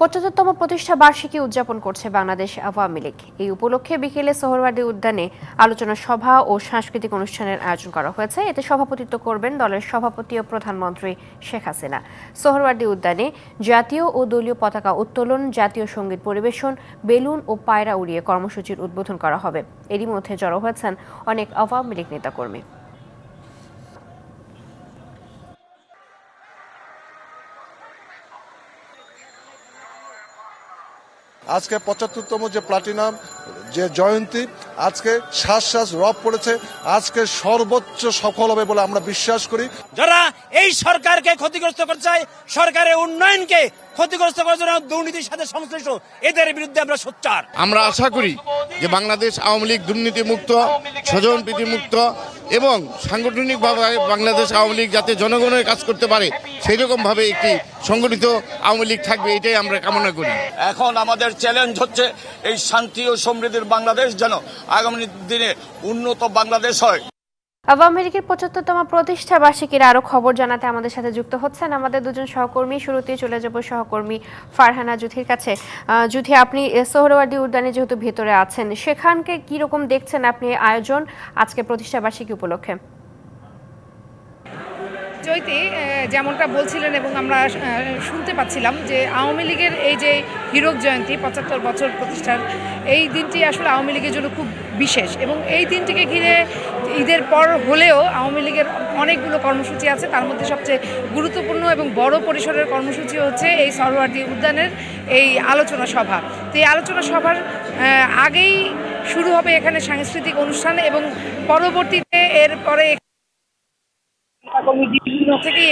পঁচাত্তরতম প্রতিষ্ঠা বার্ষিকী উদযাপন করছে বাংলাদেশ আওয়ামী লীগ। এই উপলক্ষে বিকেলে সোহরওয়ার্দী উদ্যানে আলোচনা সভা ও সাংস্কৃতিক অনুষ্ঠানের আয়োজন করা হয়েছে। এতে সভাপতিত্ব করবেন দলের সভাপতি ও প্রধানমন্ত্রী শেখ হাসিনা। সোহরওয়ার্দী উদ্যানে জাতীয় ও দলীয় পতাকা উত্তোলন, জাতীয় সংগীত পরিবেশন, বেলুন ও পায়রা উড়িয়ে কর্মসূচির উদ্বোধন করা হবে। এরই মধ্যে জড়ো হয়েছেন অনেক আওয়ামী লীগ নেতাকর্মী। আজকে পঁচাত্তরতম যে প্লাটিনাম যে জয়ন্তী আজকে শ্বাস শ্বাস রব পড়েছে আজকে সর্বোচ্চ সফল হবে বলে আমরা বিশ্বাস করি। যারা এই সরকারকে ক্ষতিগ্রস্ত করতে চায় সরকারের উন্নয়নকে ক্ষতিগ্রস্ত করার জন্য দুর্নীতির সাথে সংশ্লিষ্ট এদের বিরুদ্ধে আমরা সোচ্চার। আমরা আশা করি যে বাংলাদেশ আওয়ামী লীগ দুর্নীতিমুক্ত স্বজন মুক্ত এবং সাংগঠনিকভাবে বাংলাদেশ আওয়ামী লীগ যাতে জনগণের কাজ করতে পারে সেই রকমভাবে একটি সংগঠিত আওয়ামী লীগ থাকবে এটাই আমরা কামনা করি। এখন আমাদের চ্যালেঞ্জ হচ্ছে এই শান্তি ও সমৃদ্ধির বাংলাদেশ যেন আগামী দিনে উন্নত বাংলাদেশ হয়। আওয়ামী লীগের পঁচাত্তরতম প্রতিষ্ঠা বার্ষিকীর আরও খবর জানাতে আমাদের সাথে যুক্ত হচ্ছেন আমাদের দুজন সহকর্মী। শুরুতে চলে যাব সহকর্মী ফারহানা জুথির কাছে। জুথি, আপনি সোহরওয়ার্ডি উদ্যানে যেহেতু ভেতরে আছেন, সেখানকে কি রকম দেখছেন আপনি আয়োজন আজকে প্রতিষ্ঠা বার্ষিকী উপলক্ষে? চৈতি যেমনটা বলছিলেন এবং আমরা শুনতে পাচ্ছিলাম যে আওয়ামী লীগের এই যে হীরক জয়ন্তী, পঁচাত্তর বছর প্রতিষ্ঠার, এই দিনটি আসলে আওয়ামী লীগের জন্য খুব বিশেষ এবং এই দিনটিকে ঘিরে ঈদের পর হলেও আওয়ামী লীগের অনেকগুলো কর্মসূচি আছে। তার মধ্যে সবচেয়ে গুরুত্বপূর্ণ এবং বড় পরিসরের কর্মসূচি হচ্ছে এই সরোয়ার্দী উদ্যানের এই আলোচনা সভা। তো এই আলোচনা সভার আগেই শুরু হবে এখানে সাংস্কৃতিক অনুষ্ঠান এবং পরবর্তীতে এরপরে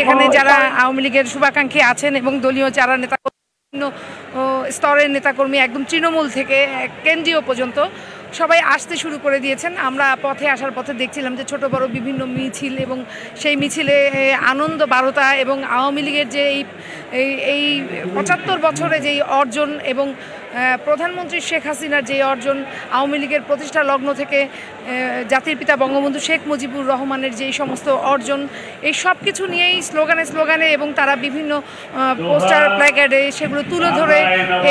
এখানে যারা আওয়ামী লীগের শুভাকাঙ্ক্ষী আছেন এবং দলীয় যারা নেতা বিভিন্ন স্তরের নেতাকর্মী, একদম তৃণমূল থেকে, কেন্দ্রীয় পর্যন্ত সবাই আসতে শুরু করে দিয়েছেন। আমরা পথে আসার পথে দেখছিলাম যে ছোট, বড় বিভিন্ন মিছিল এবং সেই মিছিলে আনন্দ, বারতা এবং আওয়ামী লীগের যে এই, এই- পঁচাত্তর বছরে যেই অর্জন এবং প্রধানমন্ত্রী শেখ হাসিনার যে অর্জন, আওয়ামী লীগের প্রতিষ্ঠা লগ্ন থেকে জাতির পিতা বঙ্গবন্ধু শেখ মুজিবুর রহমানের যেই সমস্ত অর্জন, এই সব কিছু নিয়েই স্লোগানে স্লোগানে এবং তারা বিভিন্ন পোস্টার, প্ল্যাকার্ডে সেগুলো তুলে ধরে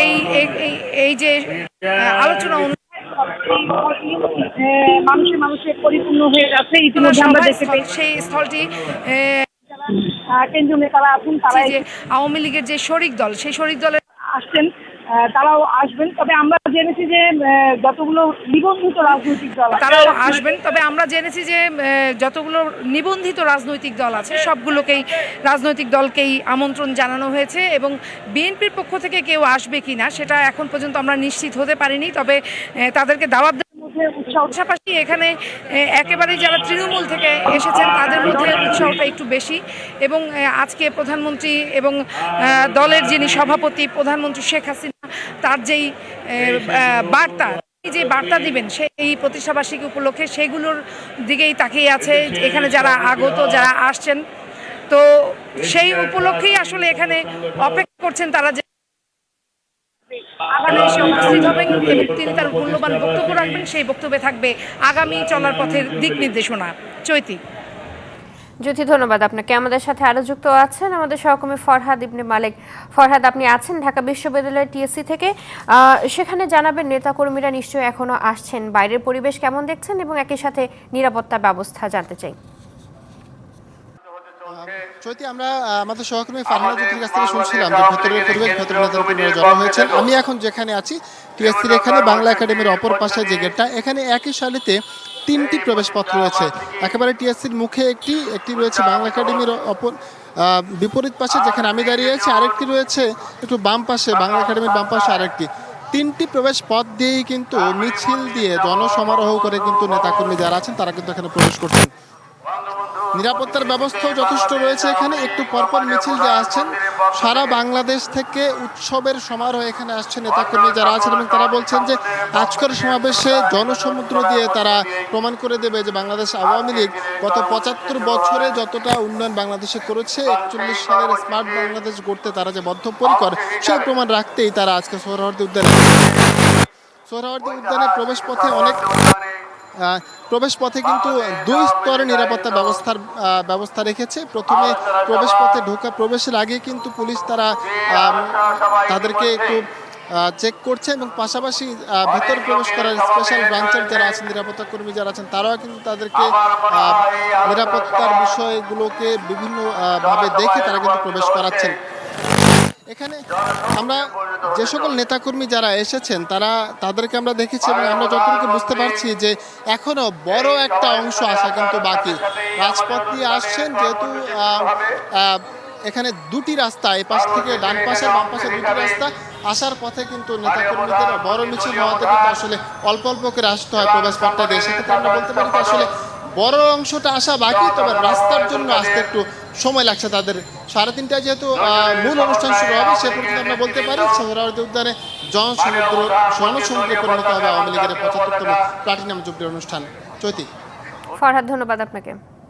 এই, এই- যে আলোচনা মানুষে মানুষে পরিপূর্ণ হয়ে যাচ্ছে ইতিমধ্যে আমরা দেখতে পাই সেই স্থলটি কেন্দ্রীয় নেতারা আছেন তারা যে আওয়ামী লীগের যে শরিক দল সেই শরিক দলের আসছেন। তারাও আসবেন। তবে আমরা জেনেছি যে যতগুলো নিবন্ধিত রাজনৈতিক দল তারাও আসবেন। তবে আমরা জেনেছি যে যতগুলো নিবন্ধিত রাজনৈতিক দল আছে সবগুলোকেই রাজনৈতিক দলকেই আমন্ত্রণ জানানো হয়েছে এবং বিএনপির পক্ষ থেকে কেউ আসবে কিনা সেটা এখন পর্যন্ত আমরা নিশ্চিত হতে পারিনি। তবে তাদেরকে দাওয়াত উৎসাহ পাশাপাশি এখানে আহ, একেবারেই যারা তৃণমূল থেকে এসেছেন তাদের মধ্যে উৎসাহটা একটু বেশি এবং আজকে প্রধানমন্ত্রী এবং দলের যিনি সভাপতি প্রধানমন্ত্রী শেখ হাসিনা তার যেই বার্তা যে বার্তা দিবেন সেই প্রতিষ্ঠাবার্ষিকী উপলক্ষে সেগুলোর দিকেই তাকিয়ে আছে এখানে যারা আগত যারা আসছেন। তো সেই উপলক্ষেই আসলে এখানে অপেক্ষা করছেন তারা যে আগামী এসে উপস্থিত হবেন এবং তিনি তার মূল্যবান বক্তব্য রাখবেন সেই বক্তব্যে থাকবে আগামী চলার পথের দিক নির্দেশনা। চৈতি। জ্যোতি, ধন্যবাদ আপনাকে। আমাদের সাথে আরও যুক্ত আছেন আমাদের সহকর্মী ফরহাদ ইবনে মালিক। ফরহাদ, আপনি আছেন ঢাকা বিশ্ববিদ্যালয়ের টিএসসি থেকে। সেখানে জানাবেন, নেতাকর্মীরা নিশ্চয়ই এখনও আসছেন। বাইরের পরিবেশ কেমন দেখছেন এবং একই সাথে নিরাপত্তা ব্যবস্থা জানতে চাই। চৈতি, আমরা আমাদের সহকর্মী ফারহানা জ্যোতির কাছ থেকে শুনছিলাম যে ভেতরের পরিবেশ ভেতরে নেতার জড়ো হয়েছেন আমি এখন যেখানে আছি, টিএসসির এখানে বাংলা একাডেমির অপর পাশে যে গেটটা, এখানে একই সারিতে তিনটি প্রবেশপথ রয়েছে। একেবারে টিএসসির মুখে একটি একটি রয়েছে বাংলা একাডেমির অপর বিপরীত পাশে যেখানে আমি দাঁড়িয়ে আছি, আরেকটি রয়েছে একটু বাম পাশে, বাংলা একাডেমির বাম পাশে আরেকটি। তিনটি প্রবেশ পথ দিয়েই কিন্তু মিছিল দিয়ে জনসমারোহ করে কিন্তু নেতাকর্মী যারা আছেন, তারা কিন্তু এখানে প্রবেশ করছেন। নিরাপত্তার ব্যবস্থাও যথেষ্ট রয়েছে এখানে। একটু পরপর মিছিল যে আসছেন, সারা বাংলাদেশ থেকে উৎসবের সমারোহ এখানে আসছে নেতাকর্মী যারা আছেন এবং তারা বলছেন যে আজকের সমাবেশে জনসমুদ্র দিয়ে তারা প্রমাণ করে দেবে যে বাংলাদেশ আওয়ামী লীগ গত পঁচাত্তর বছরে যতটা উন্নয়ন বাংলাদেশে করেছে, একচল্লিশ সালের স্মার্ট বাংলাদেশ গড়তে তারা যে বদ্ধপরিকর, সেই প্রমাণ রাখতেই তারা আজকে সোহরাওয়ার্দী উদ্যানে সোহরাওয়ার্দী উদ্যানে প্রবেশ পথে অনেক প্রবেশ পথে কিন্তু দুই স্তরে নিরাপত্তা ব্যবস্থার ব্যবস্থা রেখেছে। প্রথমে প্রবেশ পথে ঢোকা প্রবেশের আগে কিন্তু পুলিশ তারা তাদেরকে একটু চেক করছে এবং পাশাপাশি ভেতর প্রবেশ করার স্পেশাল ব্রাঞ্চের যারা আছেন নিরাপত্তা কর্মী যারা আছেন তারাও কিন্তু তাদেরকে নিরাপত্তার বিষয়গুলোকে বিভিন্ন আহ, ভাবে দেখে তারা কিন্তু প্রবেশ করাচ্ছেন। এখানে আমরা যে সকল নেতাকর্মী যারা এসেছেন, তারা তাদেরকে আমরা দেখেছি এবং আমরা যতটুকু বুঝতে পারছি যে এখনও বড় একটা অংশ আসা কিন্তু বাকি। রাজপথ দিয়ে আসছেন যেহেতু এখানে দুটি রাস্তা এই পাশ থেকে ডান পাশে, বাম পাশে দুটি রাস্তা। আসার পথে কিন্তু নেতাকর্মীদের বড় মিছিল হওয়াতে কিন্তু আসলে অল্প অল্প করে আসতে হয় প্রবেশ পথটা দিয়ে সেক্ষেত্রে আমরা বলতে পারি আসলে বড় অংশটা আসা বাকি, তবে রাস্তার জন্য আসতে একটু সময় লাগছে তাদের। সাড়ে তিনটায় যেহেতু মূল অনুষ্ঠান শুরু হবে, সে পর্যন্ত আমরা বলতে পারি সোহরাওয়ার্দী উদ্যানে জনসমুদ্র জনসমুদ্রে পরিণত হবে আওয়ামী লীগের পঁচাত্তরতম প্লাটিনাম জুবলি অনুষ্ঠান। চৈতি। ফরহাদ, ধন্যবাদ আপনাকে।